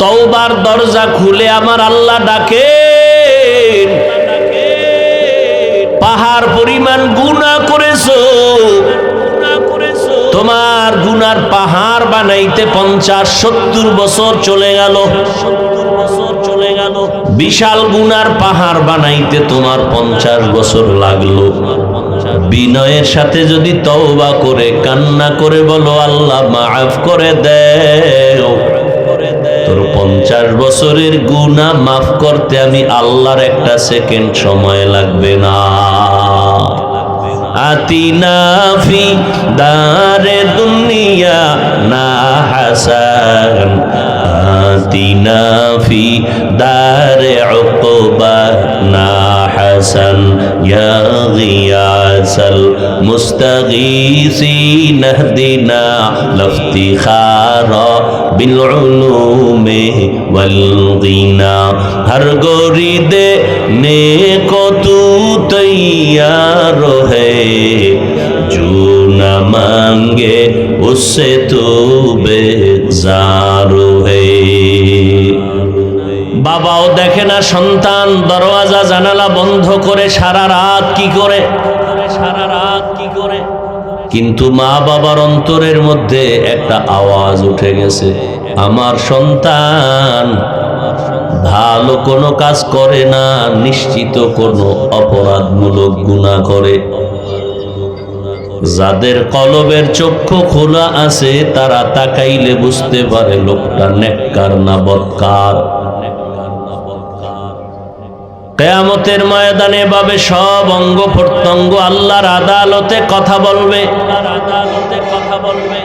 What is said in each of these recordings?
তওবার দরজা খুলে আমার আল্লাহ ডাকে পাহাড় পরিমাণ গুনাহ করেছ। তোমার গুনার পাহাড় বানাইতে পঞ্চাশ, সত্তর বছর চলে গেল। বিশাল গুনার পাহাড় বানাইতে তোমার পঞ্চাশ বছর লাগল। বিনয়ের সাথে যদি তওবা করে, কান্না করে বলো, আল্লাহ, মাফ করে দেও। তোর পঞ্চাশ বছরের গুণা মাফ করতে আমি আল্লাহর একটা সেকেন্ড সময় লাগবে না। আতিনাফি দারে দুনিয়া না হাসান। আতিনাফি দারে অকবা না الحسن يا غياث المستغيثين اهدنا لافتخار بالعلوم والغنى ہر گوری دے نیکو تو تیار ہے جو نہ مانگے اس سے تو بیزار ہے বাবাও দেখে না, সন্তান, দরওয়াজা, জানালা বন্ধ করে সারা রাত কি করে? সারা রাত কি করে কিন্তু মা বাবার অন্তরের মধ্যে একটা আওয়াজ উঠে গেছে, আমার সন্তান, ভালো কোনো কাজ করে না, নিশ্চিত কোনো অপরাধমূলক গুণা করে। যাদের কলবের চক্ষু খোলা আছে, তারা তাকাইলে বুঝতে পারে লোকটা নেককার না বৎকার কেয়ামতের ময়দানে ভাবে সব অঙ্গ প্রত্যঙ্গ আল্লাহর আদালতে কথা বলবে। কথা বলবে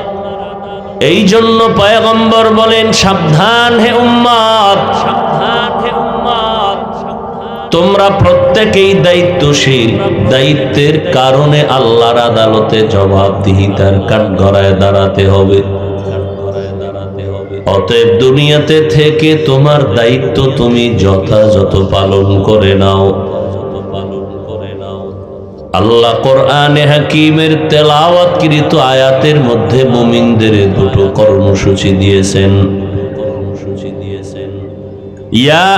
এই জন্য পয়গম্বর বলেন, সাবধান হে উম্মাদ। সাবধান হে উম্মাদ তোমরা প্রত্যেকেই দায়িত্বশীল। দায়িত্বের কারণে আল্লাহর আদালতে জবাবদিহিতার কাঠ গড়ায় দাঁড়াতে হবে। অতএব দুনিয়াতে থেকে তোমার দায়িত্ব তুমি যথাযথ পালন করে নাও। আল্লাহ কোরআনে হাকিমের তেলাওয়াতকৃত আয়াতের মধ্যে মুমিনদের দুটো কর্মসূচি দিয়েছেন। ইয়া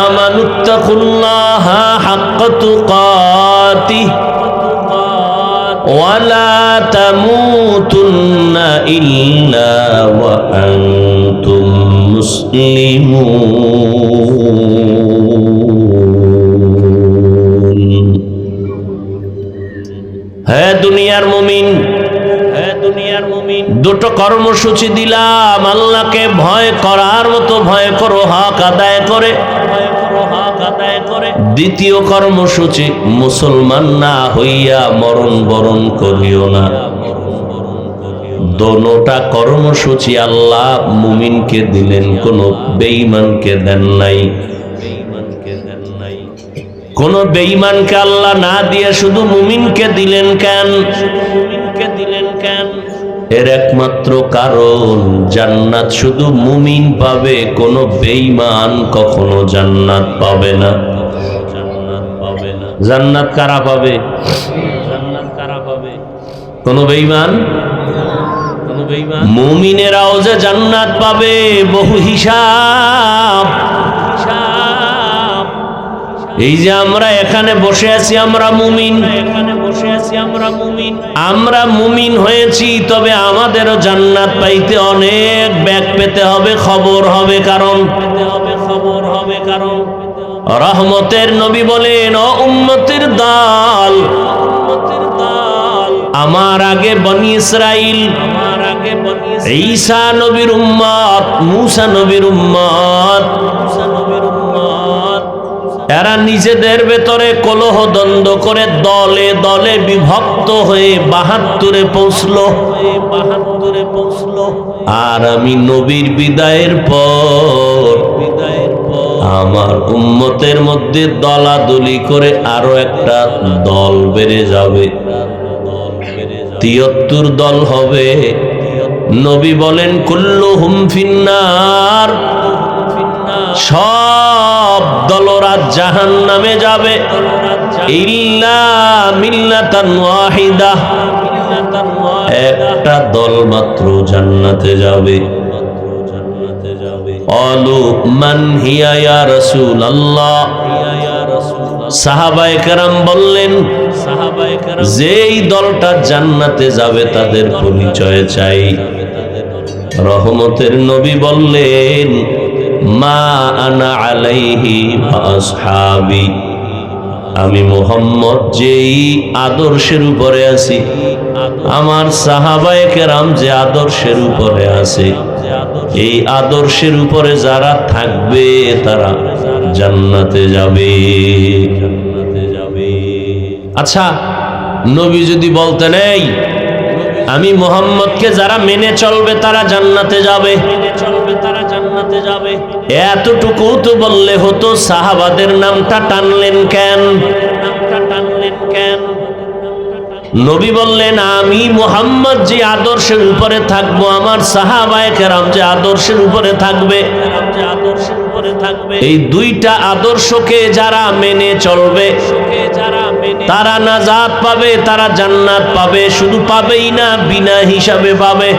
আমানুত্তাকুল্লাহা হাক্কা তুকাতিহি। ولا تموتن إلا وأنتم مسلمون হ্যাঁ দুনিয়ার মুমিন হ্যাঁ দুনিয়ার মুমিন দুটো কর্মসূচি দিলাম আল্লাহকে ভয় করার মতো ভয় করো হক আদায় করে ভয় করো হক আদায় করে। দ্বিতীয় কর্মসূচি মুসলমান না হইয়া মরণ বরণ করিও না। দোনোটা কর্মসূচি আল্লাহ মুমিনকে দিলেন কোন বেঈমানকে দেন নাই। কোন বেঈমানকে আল্লাহ না দিয়ে শুধু মুমিনকে দিলেন কেন? মুমিনকে দিলেন কেন? এর একমাত্র কারণ, জান্নাত শুধু মুমিন পাবে, কোন বেঈমান কখনো জান্নাত পাবে না। জান্নাত পাবে না জান্নাত কারা পাবে জান্নাত কারা পাবে? কোন বেঈমান? মুমিনেরাও যে জান্নাত পাবে, বহু হিসাব এই যে আমরা এখানে বসে আছি, আমরা মুমিন। এখানে বসে আছি আমরা মুমিন আমরা মুমিন হয়েছি, তবে আমাদেরও জান্নাত পাইতে অনেক ব্যাগ পেতে হবে, খবর হবে কারণ। হবে খবর হবে কারণ রহমতের নবী বলেন, ও উম্মতের দাল, আমার আগে বনি ইসরাইল আমার আগে ঈসা নবীর উম্মত, মুসা নবীর উম্মত এরা নিজেদের ভেতরে কলহ দ্বন্দ্ব করে দলে দলে বিভক্ত হয়ে বাহাত্তরে পৌঁছলো। বাহাত্তরে পৌঁছলো আর আমি নবীর বিদায়ের পর বিদায়ের পর আমার উম্মতের মধ্যে দলাদলি করে আরও একটা দল বেড়ে যাবে। তিয়াত্তর দল হবে। নবী বলেন কুল্লু হুম ফিন্নার। সব দলরা জাহান নামে যাবে একটা দল মাত্র জান্নাতে যাবে। যেই দলটা জান্নাতে যাবে তাদের চাই। রহমতের নবী বললেন মা আনা আমি মোহাম্মদ যেই আদর্শের উপরে আছি, আমার সাহাবায়ে কেরাম যে আদর্শের উপরে আছে, এই আদর্শের উপরে যারা থাকবে তারা জান্নাতে যাবে। আচ্ছা নবী যদি বলতেন, এই, আমি মোহাম্মদকে যারা মেনে চলবে তারা জান্নাতে যাবে। চলবে তারা জান্নাতে যাবে। এতটুকু তো বললে হতো সাহাবাদের নামটা টানলেন কেন? টানলেন কেন নবী বললেন, আমি মোহাম্মদ যে আদর্শের উপরে থাকব, আমার সাহাবায়েকেরাম যে আদর্শের উপরে থাকবে। এই দুইটা আদর্শকে যারা মেনে চলবে, তারা নাজাত পাবে, তারা জান্নাত পাবে, শুধু পাবেই না বিনা হিসাবে পাবে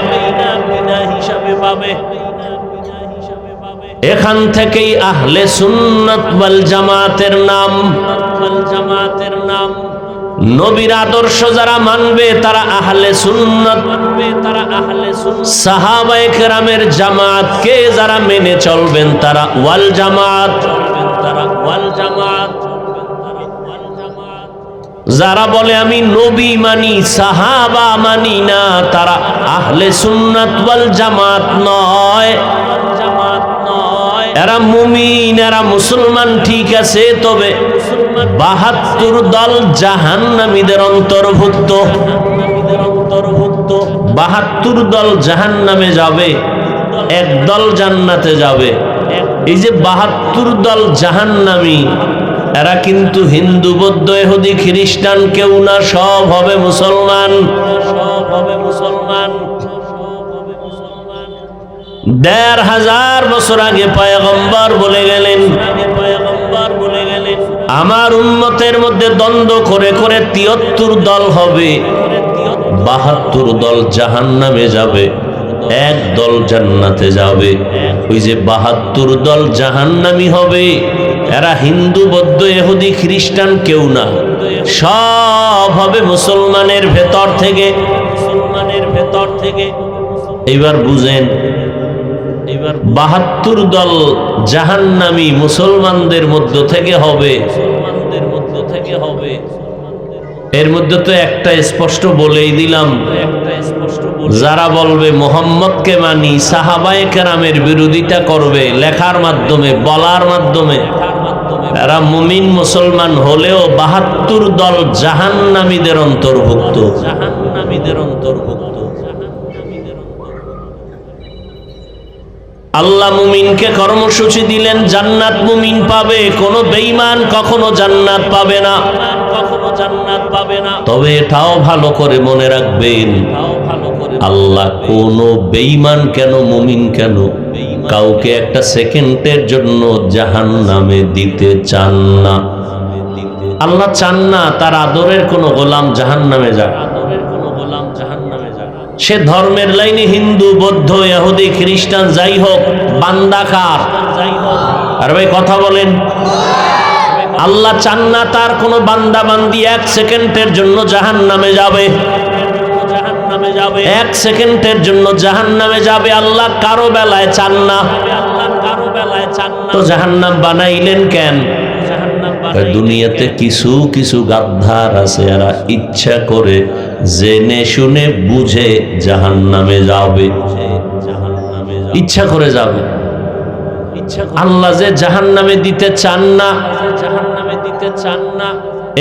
বিনা হিসাবে পাবে। এখান থেকেই আহলে সুন্নাত ওয়াল জামাতের নাম। জামাতের নাম নবীর আদর্শ যারা মানবে, তারা আহলে সুন্নাত। তারা আহলে সাহাবায়ে কেরামের জামাতকে যারা মেনে চলবেন, তারা ওয়াল জামাত। তারা ওয়াল জামাত যারা বলে, আমি নবী মানি, সাহাবা মানি না, তারা আহলে সুন্নাত ওয়াল জামাত নয়। জামাত এরা মুমিন, এরা মুসলমান, ঠিক আছে, তবে বাহাত্তর দল জাহান্নামীদের অন্তর্ভুক্ত। অন্তর্ভুক্ত বাহাত্তর দল জাহান্নামে যাবে, এক দল জান্নাতে যাবে। এই যে বাহাত্তর দল জাহান জাহান্নামী, এরা কিন্তু হিন্দু, বৌদ্ধ এহুদি খ্রিস্টান, কেউ না সব হবে মুসলমান সব হবে মুসলমান। দেড় হাজার বছর আগে পায়গম্বর বলে গেলেন। আমার উন্মতের মধ্যে দ্বন্দ্ব করে করে তিয়াত্তর দল হবে। বাহাত্তর দল জাহান নামে যাবে। এক দল জান্নাতে যাবে। ওই যে বাহাত্তর দল জাহান্নামি হবে। এরা হিন্দু, বৌদ্ধ এহুদি খ্রিস্টান কেউ না। সব হবে মুসলমানের ভেতর থেকে মুসলমানের ভেতর থেকে। এবার বুঝেন বাহাত্তর দল জাহান্নামি মুসলমানদের মধ্য থেকে হবে। মুসলমানদের মধ্য থেকে হবে। এর মধ্যে তো একটা স্পষ্ট বলেই দিলাম। যারা বলবে মোহাম্মদকে মানি, সাহাবায়ে কেরামের বিরোধিতা করবে, লেখার মাধ্যমে, বলার মাধ্যমে এরা মুমিন মুসলমান হলেও বাহাত্তর দল জাহান্নামীদের অন্তর্ভুক্ত। জাহান্নামীদের অন্তর্ভুক্ত। আল্লাহ মুমিনকে কর্মসূচি দিলেন, জান্নাত মুমিন পাবে। কোনো বেঈমান কখনো জান্নাত পাবে না। কখনো জান্নাত পাবে না তবে এটাও ভালো করে মনে রাখবেন, আল্লাহ কোন বেঈমান কেন, মুমিন কেন কাউকে একটা সেকেন্ডের জন্য জাহান নামে দিতে চান না। আল্লাহ চান না তার আদরের কোনো গোলাম জাহান নামে যাক। সে ধর্মের লাইনে হিন্দু, বৌদ্ধ, ইহুদি, খ্রিস্টান, যাই হোক বান্দাকার আর ভাই কথা বলেন। আল্লাহ চান না তার কোনো বান্দা বান্দি এক সেকেন্ডের জন্য জাহান নামে যাবে। এক সেকেন্ডের জন্য জাহান নামে যাবে। আল্লাহ কারও বেলায় চান না। তো জাহান্নাম বানাইলেন কেন? দুনিয়াতে কিছু কিছু গাদ্ধার আছে এরা ইচ্ছা করে জেনে শুনে বুঝে জাহান নামে যাবে। ইচ্ছা করে যাবে। আল্লাহ যে জাহান নামে দিতে চান না জাহান নামে দিতে চান না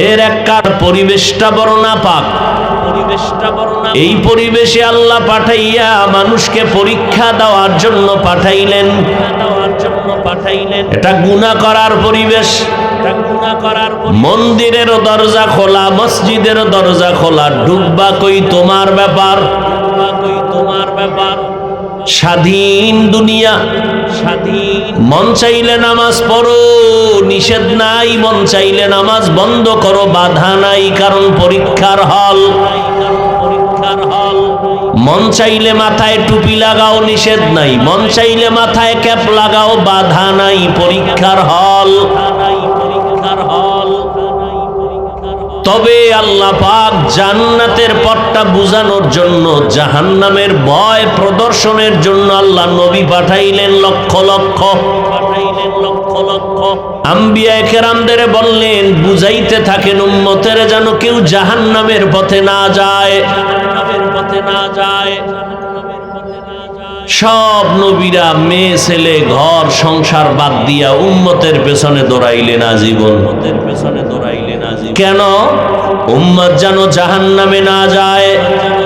এর একটা পরিবেশটা বড় না পাক পরিবেশটা বড় না এই পরিবেশে আল্লাহ পাঠাইয়া মানুষকে পরীক্ষা দেওয়ার জন্য পাঠাইলেন। জন্য পাঠাইলেন। এটা গুনাহ করার পরিবেশ। মন্দিরেরও দরজা খোলা মসজিদেরও দরজা খোলা ডুববা কই তোমার ব্যাপার? তোমার ব্যাপার? স্বাধীন দুনিয়া। স্বাধীন। মন চাইলে নামাজ পড়ো নিষেধ নাই। মন চাইলে নামাজ বন্ধ করো বাধা নাই কারণ পরীক্ষার হল। মন চাইলে মাথায় টুপি লাগাও, নিষেধ নাই। মন চাইলে মাথায় ক্যাপ লাগাও, বাধা নাই, পরীক্ষার হল। তবে আল্লাহ পাক জান্নাতের পথটা বুঝানোর জন্য, জাহান্নামের ভয় প্রদর্শনের জন্য আল্লাহ নবী পাঠাইলেন লক্ষ লক্ষ। লক্ষ বললেন, বুঝাইতে থাকেন উম্মতের যেন কেউ জাহান্নামের পথে না যায়। না সব নবীরা মেয়ে, ছেলে, ঘর, সংসার বাদ দিয়া উম্মতের পেছনে দৌড়াইলেন আজীবন পেছনে দৌড়াইলেন আজীবন কেন? উম্মত যেন জাহান নামে না যায়।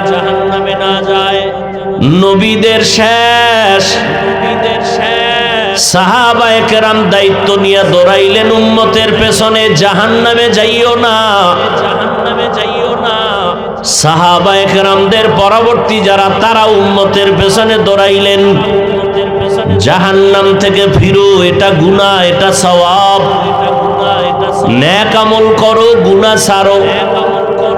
জাহান নামে না যায় নবীদের শেষ। নবীদের শেষ সাহাবায়ে কেরাম দায়িত্ব নিয়ে দৌড়াইলেন উম্মতের পেছনে। জাহান নামে যাইও না। সাহাবায়ে কেরামদের পরবর্তী যারা, তারা উম্মতের পেছনে দৌড়াইলেন। জাহান্নাম থেকে ফিরো, এটা গুনাহ, এটা সওয়াব। ন্যাক আমল করো, গুনাহ ছাড়ো।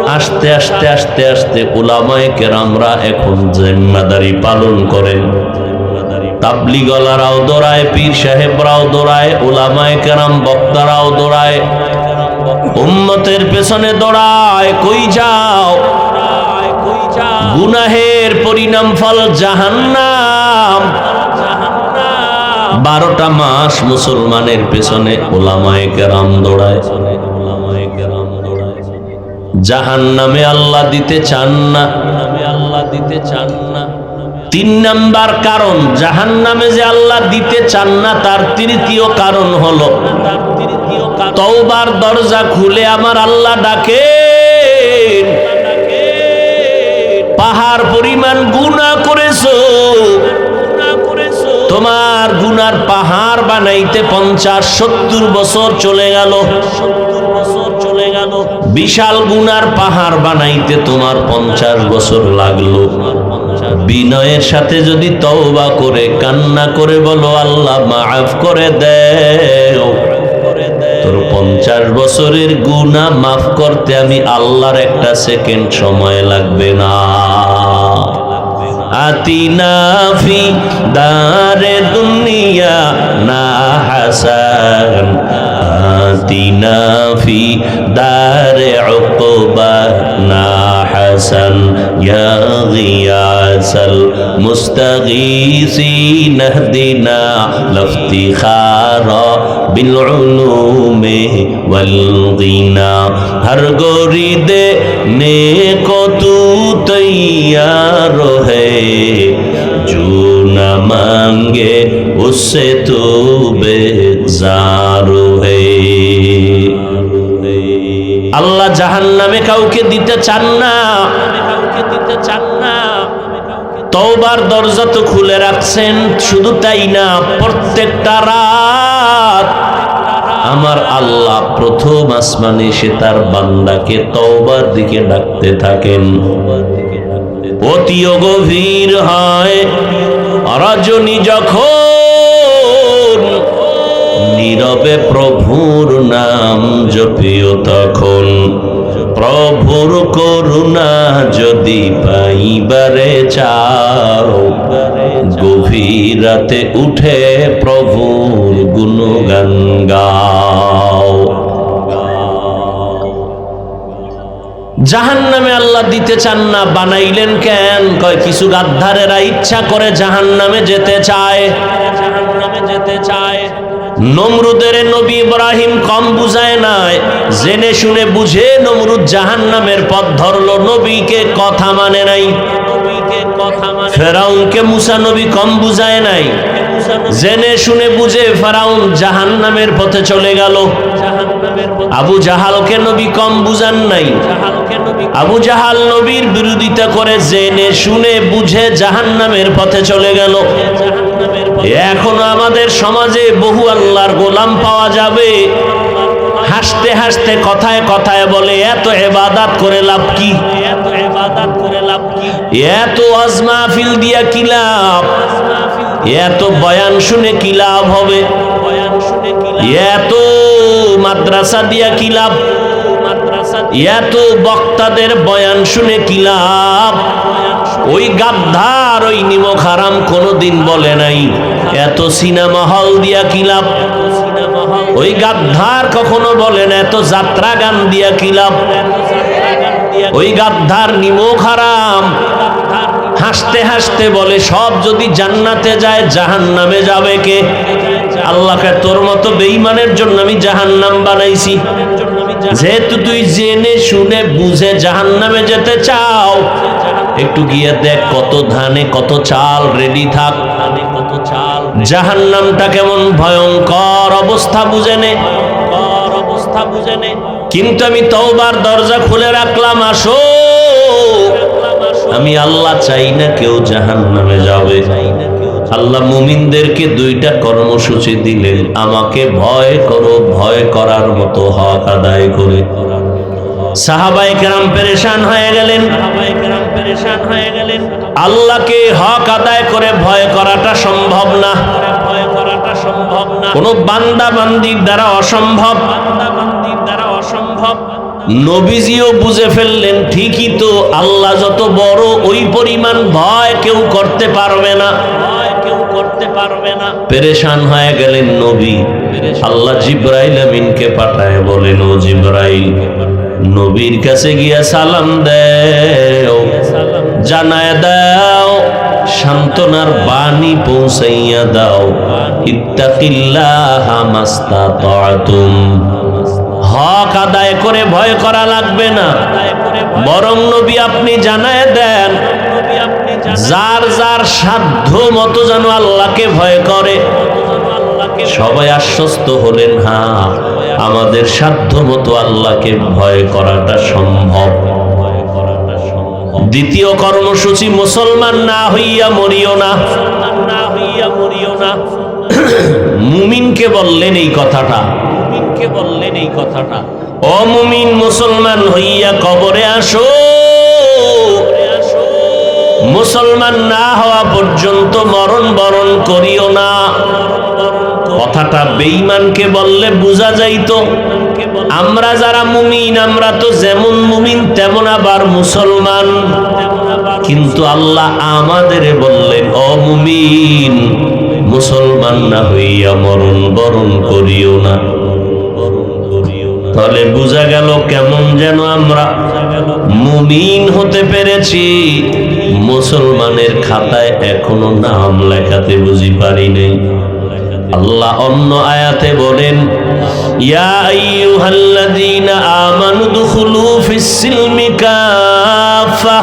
আস্তে আস্তে আস্তে আস্তে ওলামায়ে কেরামরা এখন জিম্মাদারি পালন করেন তাবলিগলারাও দৌড়ায়, পীর সাহেবরাও দৌড়ায় ওলামায়ে কেরাম বক্তারাও দৌড়ায়। উম্মতের পেছনে দৌড়ায়, কই যাও? গুনাহের পরিণাম ফল জাহান্নাম। বারোটা মাস মুসলমানের পেছনে ওলামায়ে কেরাম দৌড়ায়। জাহান নামে আল্লাহ দিতে চান না। আল্লাহ দিতে চান না তিন নাম্বার কারণ জাহান নামে যে আল্লাহ দিতে চান না, তার তৃতীয় কারণ হলো তওবার দরজা খুলে আমার আল্লাহ ডাকে পাহাড় পরিমাণ গুণা করেছ। তোমার গুনার পাহাড় বানাইতে পঞ্চাশ, সত্তর বছর চলে গেল। বিশাল গুনার পাহাড় বানাইতে তোমার পঞ্চাশ বছর লাগল। বিনয়ের সাথে যদি তওবা করে, কান্না করে বলো, আল্লাহ মাফ করে দেও। তোর পঞ্চাশ বছরের গুণা মাফ করতে আমি আল্লাহর একটা সেকেন্ড সময় লাগবে না। আতিনাফি দারে দুনিয়া না হাসান। আতিনাফি দারে অকবা না الحسن يا غياث المستغيثين اهدنا لافتخار بالعلوم والغنى هر غريد نیکو تو تیار ہے جو نہ مانگے اس سے تو بیزار ہے জাহান নামে কাউকে দিতে চান না। কাউকে দিতে চান না তওবার দরজা তো খুলে রাখছেন, শুধু তাই না, প্রত্যেকটা রাত আমার আল্লাহ প্রথম আসমানে সে তার বান্দাকে তওবার দিকে ডাকতে থাকেন। অতিও গভীর হয়। রজনী যখন নীরবে প্রভুর নাম জপিও তখন। প্রভুর করুণা যদি পাইবারে চাও, গভীর রাতে উঠে প্রভুর গুণগান গাও। জাহান নামে আল্লাহ দিতে চান না, বানাইলেন কেন? কয়, কিছু গাদ্ধারেরা ইচ্ছা করে জাহান নামে যেতে চায় জাহান নামে যেতে চায়। নমরুদের নবী ইব্রাহিম কম বুঝায় নাই, জেনে শুনে বুঝে নমরুদ জাহান নামের পথ ধরল, নবীকে কথা মানে নাই। ফেরাউনকে মুসা নবী কম বুঝায় নাই, জেনে শুনে বুঝে ফেরাউন জাহান নামের পথে চলে গেল। আবু জাহালকে নবী কম বুঝান নাই। আবু জাহাল নবীর বিরোধিতা করে জেনে শুনে বুঝে জাহান নামের পথে চলে গেল। এখনও আমাদের সমাজে বহু আল্লাহর গোলাম পাওয়া যাবে। হাসতে হাসতে কথায় কথায় বলে, এত এবাদাত করে লাভ কি? এত এবাদাত করে লাভ এত আজমা ফিল দিয়া কি লাভ? এত বয়ান শুনে কি লাভ হবে? এত মাদ্রাসা দিয়া কি লাভ? এত বক্তাদের বয়ান শুনে কি লাভ? ওই গাদ্ধার ওই নিমক হারাম কোনোদিন বলে নাই, এত সিনেমা হল দিয়া কি লাভ? ওই গাদ্ধার কখনো বলে না, এত যাত্রা গান দিয়া কি লাভ? ওই গাদ্ধার নিমক হারাম হাসতে হাসতে বলে, সব যদি জান্নাতে যায় জাহান নামে যাবে কে? আল্লাহকে তোর মতো বেঈমানের জন্য আমি জাহান্নাম বানাইছি। যেহেতু তুই জেনে শুনে বুঝে জাহান্নামে যেতে চাও একটু গিয়ে দেখ কত ধানে কত চাল রেডি থাক। কত চাল জাহান্নামটা কেমন ভয়ঙ্কর অবস্থা বুঝে নে। অবস্থা বুঝে নে কিন্তু আমি তওবার দরজা খুলে রাখলাম, আসো। আমি আল্লাহ চাই না কেউ জাহান নামে যাবে। আল্লাহ মুমিনদেরকে দুইটা কর্মসূচি দিলেন, আমাকে ভয় করো, ভয় করার মতো হক আদায় করে। সাহাবাই কেরাম পেরেশান হয়ে গেলেন। হয়ে গেলেন আল্লাহকে হক আদায় করে ভয় করাটা সম্ভব না। ভয় করাটা সম্ভব না কোনো বান্দা বান্দির দ্বারা অসম্ভব। দ্বারা অসম্ভব নবীজিও বুঝে ফেললেন, ঠিকই তো, আল্লাহ যত বড় ওই পরিমাণ ভয় কেউ করতে পারবে না। কেউ করতে পারবে না হয়ে গেলেন নবী। আল্লাহ জিব্রাইল আমিনকে পাঠায় বলেন, ও জিব্রাইল নবীর কাছে গিয়া সালাম দেও, জানায় দাও, সান্ত্বনার বাণী পৌঁছাইয়া দাও। ইত্তাকিল্লাহ মাস্তাতাতুম। হক আদায় করে ভয় করা লাগবে না। বরং নবী আপনি জানায় দেন, যার যার সাধ্য মতো যেন আল্লাহকে ভয় করে। সবাই আশ্বস্ত হলেন হ্যাঁ। আমাদের সাধ্য মতো আল্লাহকে ভয় করাটা সম্ভব। দ্বিতীয় কর্মসূচি, মুসলমান না হইয়া মরিও না হইয়া মরিও না। মুমিনকে বললেন এই কথাটা। মুমিনকে বললেন এই কথাটা। ও মুমিন, মুসলমান হইয়া কবরে আসো। মুসলমান না হওয়া পর্যন্ত মরণ বরণ করিও না। কথাটা বেঈমানকে বললে বোঝা যাইতো। আমরা যারা মুমিন, আমরা তো যেমন মুমিন, তেমন আবার মুসলমান। কিন্তু আল্লাহ আমাদের বললেন অমুমিন মুসলমান না হইয়া মরণ বরণ করিও না। তাহলে বোঝা গেল কেমন যেন আমরা মুমিন হতে পেরেছি। মুসলমানের খাতায় এখনও নাম লেখাতে বুঝি পারি নাই। আল্লাহ অন্য আয়াতে বলেন, ইয়া আইয়ুহাল্লাযীনা আমানু দুখুলু ফিস সিলমি কাফা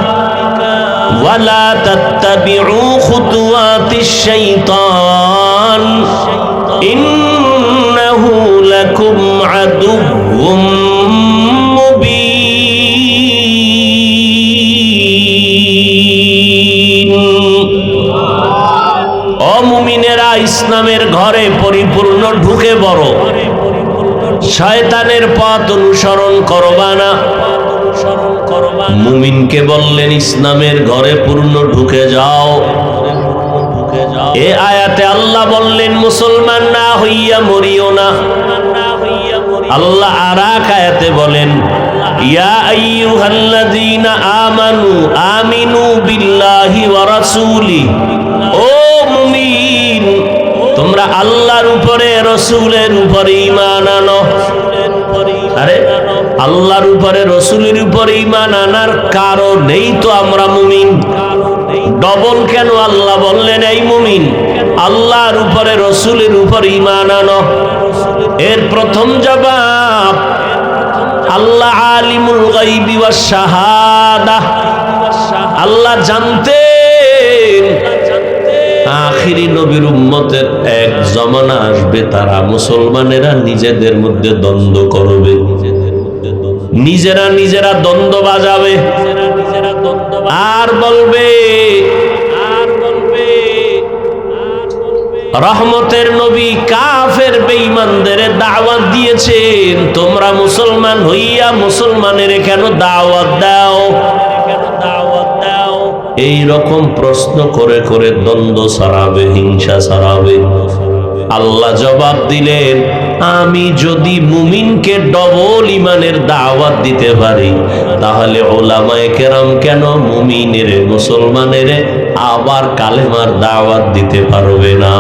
ওয়ালা তাত্তাবিউ খুতুওয়াতিশ শাইতান ইন্নাহু লাকুম আদুউম ইসলামের ঘরে পরিপূর্ণ ঢুকে বড় শয়তানের পথ অনুসরণ করবা না। মুমিনকে বললেন, ইসলামের ঘরে পূর্ণ ঢুকে যাও। এ আয়াতে আল্লাহ বললেন, মুসলমান না হইয়া মরিও না। আল্লাহ আর এক আয়াতে বলেন, ইয়া আইয়ুহাল্লাযীনা আমানু আমিনু বিল্লাহি ওয়া রাসূলি। ও তোমরা আল্লাহর উপরে, রসুলের উপরে ঈমান আনো। আরে, আল্লাহর উপরে, রসুলের উপরে ইমান আনার কারণেই তো আমরা মুমিন। ডবল কেন আল্লাহ বললেন, এই মুমিন, আল্লাহর উপরে, রসুলের উপরে ইমান আনো। এর প্রথম জবাব, আল্লাহ আলিমুল গাইবি ওয়াস আল্লাহ জানতেন আখিরি নবীর উম্মতের এক জমানা আসবে, তারা মুসলমানেরা নিজেদের মধ্যে দ্বন্দ্ব করবে। নিজেরা নিজেরা দ্বন্দ্ব বাজাবে। আর বলবে আর বলবে, রহমতের নবী কাফের বেঈমানদের দাওয়াত দিয়েছেন, তোমরা মুসলমান হইয়া মুসলমানের কেন দাওয়াত দাও? কেন দাওয়াত দাও এই রকম প্রশ্ন করে করে দ্বন্দ্ব সারাবে হিংসা সারাবে আল্লাহ জবাব দিলেন, আমি যদি মুমিনকে ডবল ইমানের দাওয়াত দিতে পারি, তাহলে ওলামায় কেরাম কেন মুমিনের, মুসলমানের আবার কালেমার দাওয়াত দিতে পারবে না?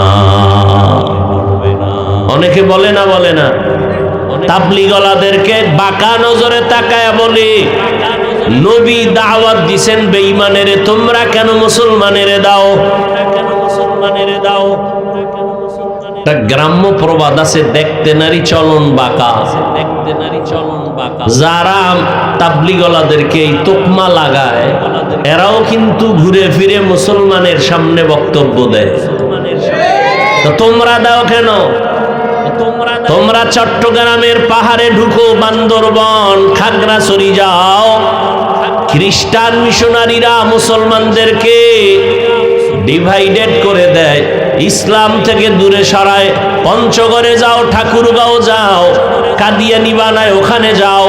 অনেকে বলে না বলে না। তাবলিগলাদেরকে বাঁকা নজরে তাকায় বলে। নবী দাওয়াত দিছেন বেঈমানের, তোমরা কেন মুসলমানের দাও? কেন মুসলমানের দাও গ্রাম্য প্রবাদ আছে, দেখতে নারী দেখতে নারী চলন বাঁকা। যারা তাবলিগলাদেরকে এই তোকমা লাগায়, এরাও কিন্তু ঘুরে ফিরে মুসলমানের সামনে বক্তব্য দেয়। তোমরা দাও কেন? তোমরা চট্টগ্রামের পাহাড়ে ঢুকো, বান্দরবন, খাগড়াছড়ি যাও। খ্রিস্টান মিশনারিরা মুসলমানদেরকে ডিভাইডেড করে দেয়। ইসলাম থেকে দূরে সরায়, পঞ্চগড়ে যাও, ঠাকুরগাঁও যাও, কাদিয়ানি বানায়, ওখানে যাও।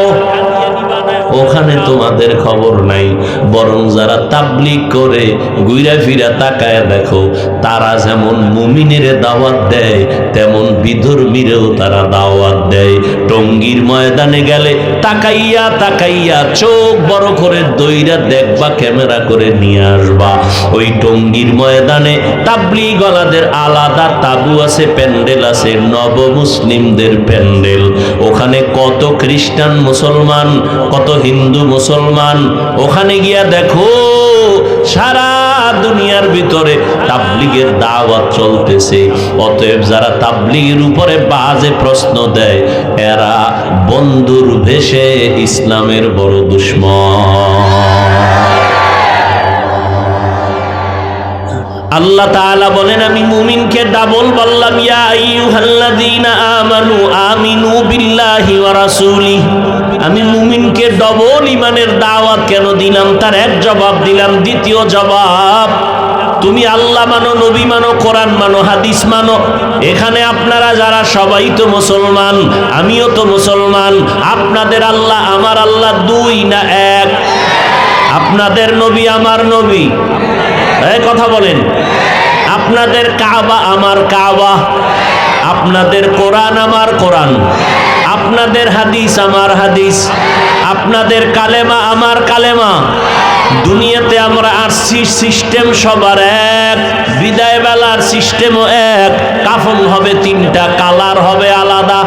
ওখানে তোমাদের খবর নাই। বরং যারা তাবলিগ করে গুইরা ফিরা তাকায় দেখো, তারা যেমন মুমিনের দাওয়াত দেয়, তেমন বিধর্মীরেও তারা দাওয়াত দেয়। টঙ্গীর ময়দানে গেলে তাকাইয়া তাকাইয়া চোখ বড় করে দইরা দেখবা, ক্যামেরা করে নিয়ে আসবা। ওই টঙ্গীর ময়দানে তাবলি গলাদের আলাদা তাবু আছে, প্যান্ডেল আছে নব মুসলিমদের প্যান্ডেল। ওখানে কত খ্রিস্টান মুসলমান, কত হিন্দু মুসলমান, ওখানে গিয়া দেখো, সারা দুনিয়ার ভিতরে তাবলিগের দাওয়াত চলতেছে। অতএব যারা তাবলিগের উপরে বাজে প্রশ্ন দেয়, এরা বন্ধুর ভেসে ইসলামের বড় দুশ্মন। আল্লাহ তাআলা বলেন, আমি মুমিনকে ডাবল বললাম, ইয়া আইয়ুহাল্লাযীনা আমানু, আমিনু বিল্লাহি ওয়া রাসূলি আমি মুমিনকে ডবল ইমানের দাওয়াত কেন দিলাম? তার এক জবাব দিলাম, দ্বিতীয় জবাব, তুমি আল্লাহ মানো, নবী মানো, কোরআন মানো, হাদিস মানো। এখানে আপনারা যারা সবাই তো মুসলমান, আমিও তো মুসলমান, আপনাদের আল্লাহ আমার আল্লাহ দুই না এক? আপনাদের নবী আমার নবী। কথা বলেন। আপনাদের কাবা আমার কাবা। আপনাদের কোরআন আমার কোরআন। আপনাদের হাদিস আমার হাদিস, আপনাদের কালেমা আমার কালেমা। দুনিয়াতে আমরা আসছি, সিস্টেম সবার এক বিদায় বেলার সিস্টেমও এক, কাফন হবে তিনটা, কালার হবে আলাদা।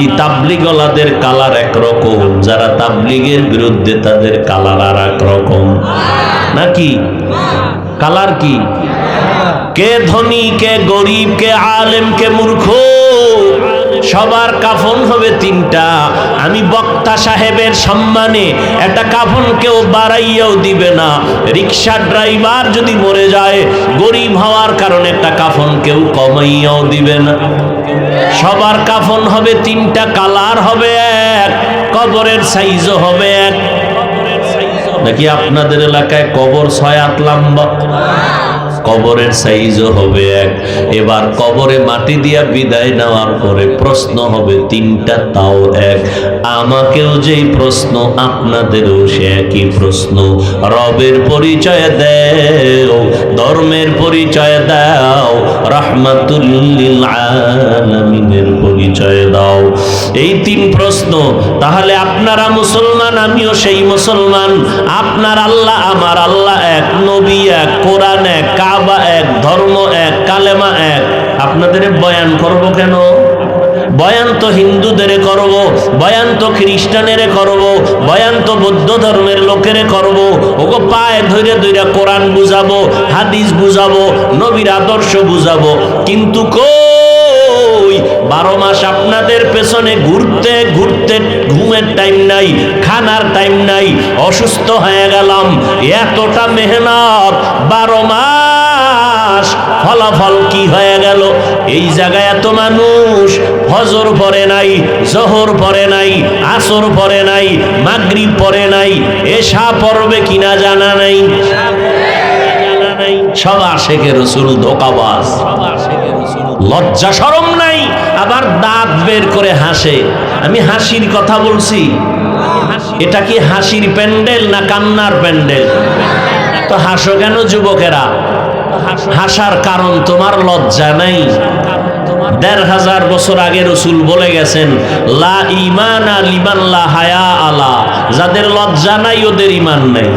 এই তাবলিগলাদের কালার একরকম, যারা তাবলিগের বিরুদ্ধে তাদের কালার আর এক রকম নাকি? কালার কি? কে ধনী, কে গরিব, কে আলেম, কে মূর্খ? সবার কাফন হবে তিনটা। আমি বক্তা সাহেবের সম্মানে একটা কাফন কেউ বাড়াইয়াও দিবে না। রিক্সা ড্রাইভার যদি মরে যায়, গরিব হওয়ার কারণে একটা কাফন কেউ কমাইয়াও দিবে না। সবার কাফন হবে তিনটা, কালার হবে এক, কবরের সাইজও হবে এক। নাকি আপনাদের এলাকায় কবর ছয়, আট লম্বা? কবরের সাইজও হবে এক। এবার কবরে মাটি দিয়া বিদায় নেওয়ার পরে প্রশ্ন হবে, তিনটা তাও এক। আমাকেও যেই প্রশ্ন, আপনাদেরও সে একই প্রশ্ন। রবের পরিচয় দেও, ধর্মের পরিচয় দাও রহমাতুল্লিল আলামিনের পরিচয় দাও। এই তিন প্রশ্ন, তাহলে আপনারা মুসলমান, আমিও সেই মুসলমান। আপনার আল্লাহ, আমার আল্লাহ এক, নবী এক, কোরআন এক, কাবা এক, ধর্ম এক, কালেমা এক। আপনাদের বয়ান করব কেন? বয়ান তো হিন্দুদের করব, বয়ান তো খ্রিস্টানের করব, বয়ান তো বৌদ্ধ ধর্মের লোকের করব। ওগো পায়ে ধরে ধরে কোরআন বুঝাবো, হাদিস বুঝাবো, নবীর আদর্শ বুঝাবো। কিন্তু কই? বারো মাস আপনাদের পেছনে ঘুরতে ঘুরতে ঘুমের টাইম নাই, খানার টাইম নাই, অসুস্থ হয়ে গেলাম। এতটা মেহনত, বারো মাস ফলাফল কি হয়ে গেল? এই জায়গায় এত মানুষ হজর পরে নাই, জহর পরে নাই, আসর পরে নাই, মাগরিব পরে নাই এসা পড়বে কিনা জানা নাই। সব আশেকে রসুল ধোকাবাজ। লজ্জা সরম নাই, আবার দাঁত বের করে হাসে। আমি হাসির কথা বলছি। এটা কি হাসির প্যান্ডেল না কান্নার প্যান্ডেল? তো হাসো কেন যুবকেরা? হাসার কারণ তোমার লজ্জা নাই। দেড় হাজার বছর আগে রসুল বলে গেছেন, লা ইমান লিমান লা হায়া আলা। যাদের লজ্জা নাই, ওদের ইমান নাই।